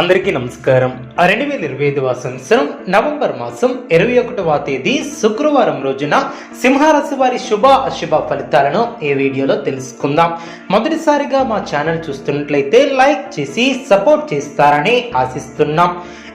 అందరికీ నమస్కారం. రెండు వేల ఇరవై ఐదవ సంవత్సరం నవంబర్ మాసం ఇరవై ఒకటవ తేదీ శుక్రవారం రోజున సింహరాశి వారి శుభ అశుభ ఫలితాలను ఈ వీడియోలో తెలుసుకుందాం. మొదటిసారిగా మా ఛానల్ చూస్తున్నట్లయితే లైక్ చేసి సపోర్ట్ చేస్తారని ఆశిస్తున్నాం.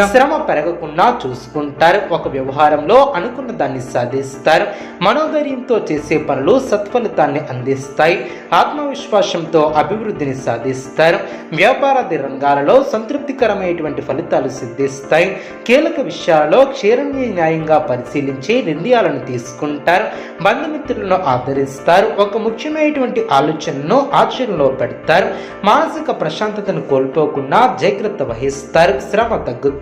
శ్రమ పెరగకుండా చూసుకుంటారు. ఒక వ్యవహారంలో అనుకున్న దాన్ని సాధిస్తారు. మనోధైర్యంతో చేసే పనులు సత్ఫలితాన్ని అందిస్తాయి. ఆత్మవిశ్వాసంతో అభివృద్ధిని సాధిస్తారు. వ్యాపారాది రంగాలలో సంతృప్తికరమైనటువంటి ఫలితాలు సిద్ధిస్తాయి. కీలక విషయాలలో క్షీరణ్య న్యాయంగా పరిశీలించి నిర్ణయాలను తీసుకుంటారు. బంధుమిత్రులను ఆదరిస్తారు. ఒక ముఖ్యమైనటువంటి ఆలోచనను ఆచరణలో పెడతారు. మానసిక ప్రశాంతతను కోల్పోకుండా జాగ్రత్త వహిస్తారు. శ్రమ తగ్గుతుంది.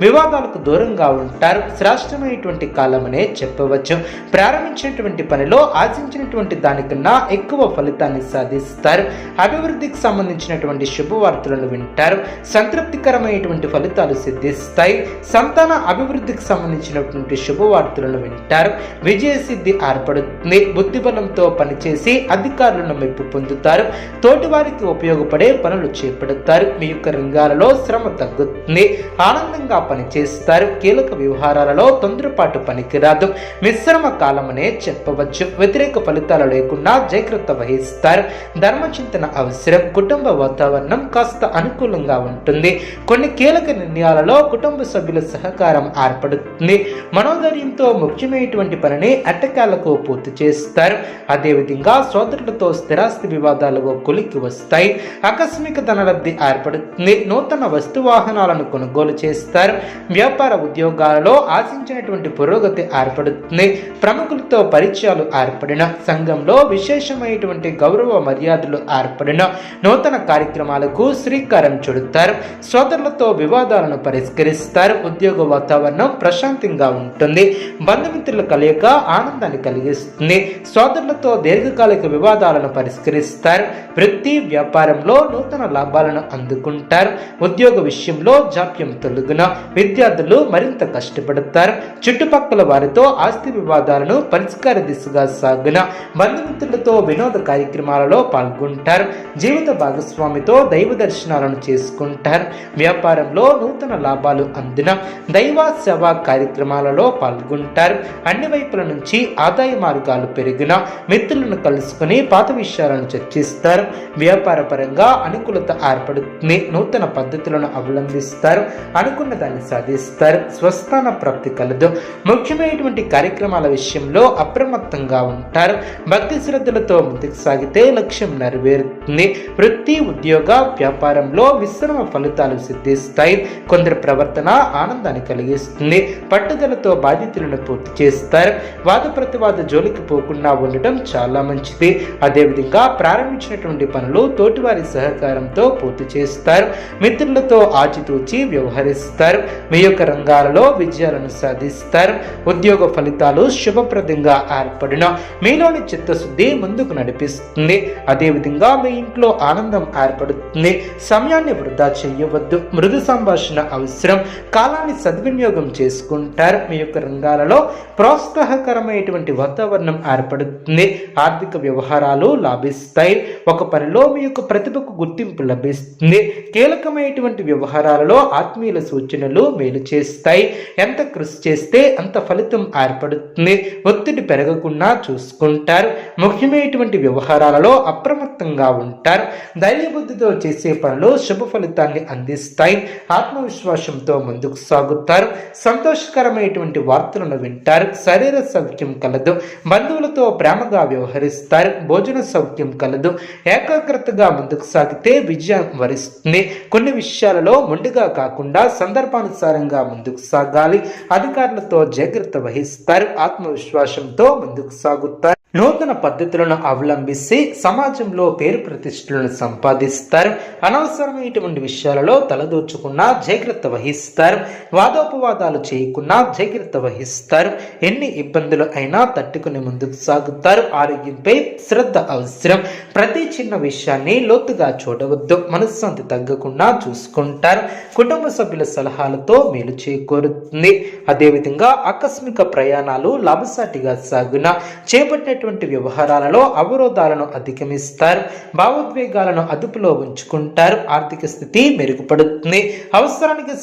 వివాదాలకు దూరంగా ఉంటారు. శ్రేష్టమైనటువంటి కాలమనే చెప్పవచ్చు. ప్రారంభించినటువంటి పనిలో ఆశించినటువంటి దానికన్నా ఎక్కువ ఫలితాన్ని సాధిస్తారు. అభివృద్ధికి సంబంధించినటువంటి శుభవార్తలను వింటారు. సంతృప్తికరమైనటువంటి ఫలితాలు సిద్ధిస్తాయి. సంతాన అభివృద్ధికి సంబంధించినటువంటి శుభవార్తలను వింటారు. విజయ సిద్ధి ఏర్పడుతుంది. బుద్ధిబలంతో పనిచేసి అధికారులను మెప్పు పొందుతారు. తోటివారికి ఉపయోగపడే పనులు చేపడతారు. మీ యొక్క రంగాలలో శ్రమ తగ్గుతుంది. ఆనందంగా పనిచేస్తారు. కీలక వ్యవహారాలలో తొందరపాటు పనికిరాదు. మిశ్రమ కాలమనే చెప్పవచ్చు. వ్యతిరేక ఫలితాలు లేకుండా జాగ్రత్త వహిస్తారు. ధర్మచింతన అవసరం. కుటుంబ వాతావరణం కాస్త అనుకూలంగా ఉంటుంది. కొన్ని కీలక నిర్ణయాలలో కుటుంబ సభ్యుల సహకారం ఏర్పడుతుంది. మనోధైర్యంతో ముఖ్యమైనటువంటి పనిని అట్టకాలకు పూర్తి చేస్తారు. అదేవిధంగా సోదరులతో స్థిరాస్తి వివాదాలు కొలికి వస్తాయి. ఆకస్మిక ధనలబ్ధి ఏర్పడుతుంది. నూతన వస్తు వాహనాలను కొనుగోలు చేస్తారు. వ్యాపార ఉద్యోగాలలో ఆశించినటువంటి పురోగతి ఏర్పడుతుంది. ప్రముఖులతో పరిచయాలు ఏర్పడిన సంఘంలో విశేషమైనటువంటి గౌరవ మర్యాదలు ఏర్పడిన నూతన కార్యక్రమాలకు శ్రీకారం చుడతారు. సోదరులతో వివాదాలను పరిష్కరిస్తారు. ఉద్యోగ వాతావరణం ప్రశాంతంగా ఉంటుంది. బంధుమిత్రుల కలయిక ఆనందాన్ని కలిగిస్తుంది. సోదరులతో దీర్ఘకాలిక వివాదాలను పరిష్కరిస్తారు. వృత్తి వ్యాపారంలో నూతన లాభాలను అందుకుంటారు. ఉద్యోగ విషయంలో జాప్యంతో తొలగిన విద్యార్థులు మరింత కష్టపడతారు. చుట్టుపక్కల వారితో ఆస్తి వివాదాలను పరిష్కార దిశగా సాగున బంధుమిత్రులతో వినోద కార్యక్రమాలలో పాల్గొంటారు. జీవిత భాగస్వామితో దైవ దర్శనాలను చేసుకుంటారు. వ్యాపారంలో నూతన లాభాలు అందిన దైవ సేవా కార్యక్రమాలలో పాల్గొంటారు. అన్ని వైపుల నుంచి ఆదాయ మార్గాలు పెరిగిన మిత్రులను కలుసుకుని పాత విషయాలను చర్చిస్తారు. వ్యాపార పరంగా అనుకూలత ఏర్పడుతుంది. నూతన పద్ధతులను అవలంబిస్తారు. అనుకున్న దాన్ని సాధిస్తారు. స్వస్థాన ప్రాప్తి కలదు. ముఖ్యమైనటువంటి కార్యక్రమాల విషయంలో అప్రమత్తంగా ఉంటారు. భక్తి శ్రద్ధలతో ముందుకు సాగితే లక్ష్యం నెరవేరుతుంది. వృత్తి ఉద్యోగ వ్యాపారంలో మిశ్రమ ఫలితాలు సిద్ధిస్తాయి. కొందరి ప్రవర్తన ఆనందాన్ని కలిగిస్తుంది. పట్టుదలతో బాధ్యతలను పూర్తి చేస్తారు. వాద ప్రతివాద జోలికి పోకుండా ఉండటం చాలా మంచిది. అదేవిధంగా ప్రారంభించినటువంటి పనులు తోటివారి సహకారంతో పూర్తి చేస్తారు. మిత్రులతో ఆచితూచి వ్యవహరిస్తారు మీ యొక్క రంగాలలో విజయాలను సాధిస్తారు. ఉద్యోగ ఫలితాలు శుభప్రదంగా ఏర్పడిన మీలోని చిత్తశుద్ధి ముందుకు నడిపిస్తుంది. అదేవిధంగా మీ ఇంట్లో ఆనందం ఏర్పడుతుంది. సమయాన్ని వృధా చేయవద్దు. మృదు సంభాషణ అవసరం. కాలాన్ని సద్వినియోగం చేసుకుంటారు. మీ యొక్క రంగాలలో ప్రోత్సాహకరమైనటువంటి వాతావరణం ఏర్పడుతుంది. ఆర్థిక వ్యవహారాలు లాభిస్తాయి. ఒక పనిలో మీ యొక్క ప్రతిభకు గుర్తింపు లభిస్తుంది. కీలకమైనటువంటి వ్యవహారాలలో ఆత్మీయుల సూచనలు మేలు చేస్తాయి. ఎంత కృషి చేస్తే అంత ఫలితం ఏర్పడుతుంది. ఒత్తిడి పెరగకుండా చూసుకుంటారు. ముఖ్యమైనటువంటి వ్యవహారాలలో అప్రమత్తంగా ఉంటారు. ధైర్యబుద్ధితో చేసే పనులు శుభ ఫలితాన్ని అందిస్తాయి. ఆత్మవిశ్వాసంతో ముందుకు సాగుతారు. సంతోషకరమైనటువంటి వార్తలను వింటారు. శరీర సౌఖ్యం కలదు. బంధువులతో ప్రేమగా వ్యవహరిస్తారు. భోజన సౌఖ్యం కలదు. ఏకాగ్రతగా ముందుకు సాగితే విజయం వరిస్తుంది. కొన్ని విషయాలలో మొండిగా కాకుండా కాకుండా సందర్భానుసారంగా ముందుకు సాగాలి. అధికారులతో జాగ్రత్త వహిస్తారు. ఆత్మవిశ్వాసంతో ముందుకు సాగుతారు. నూతన పద్ధతులను అవలంబిస్తే సమాజంలో పేరు ప్రతిష్టలను సంపాదిస్తారు. అనవసరమైనటువంటి విషయాలలో తలదూర్చుకున్నా జాగ్రత్త వహిస్తారు. వాదోపవాదాలు చేయకున్నా జాగ్రత్త వహిస్తారు. ఎన్ని ఇబ్బందులు అయినా తట్టుకుని ముందుకు సాగుతారు. ఆరోగ్యంపై శ్రద్ధ అవసరం. ప్రతి చిన్న విషయాన్ని లోతుగా చూడవద్దు. మనశ్శాంతి తగ్గకుండా చూసుకుంటారు. కుటుంబ సభ్యుల సలహాలతో మేలు చేకూరుతుంది. అదేవిధంగా ఆకస్మిక ప్రయాణాలు లాభసాటిగా సాగున చేపట్టినటువంటి వ్యవహారాలలో అవరోధాలను అధిగమిస్తారు. భావోద్వేగాలను అదుపులో ఉంచుకుంటారు. ఆర్థిక స్థితి మెరుగుపడుతుంది. అవసరానికి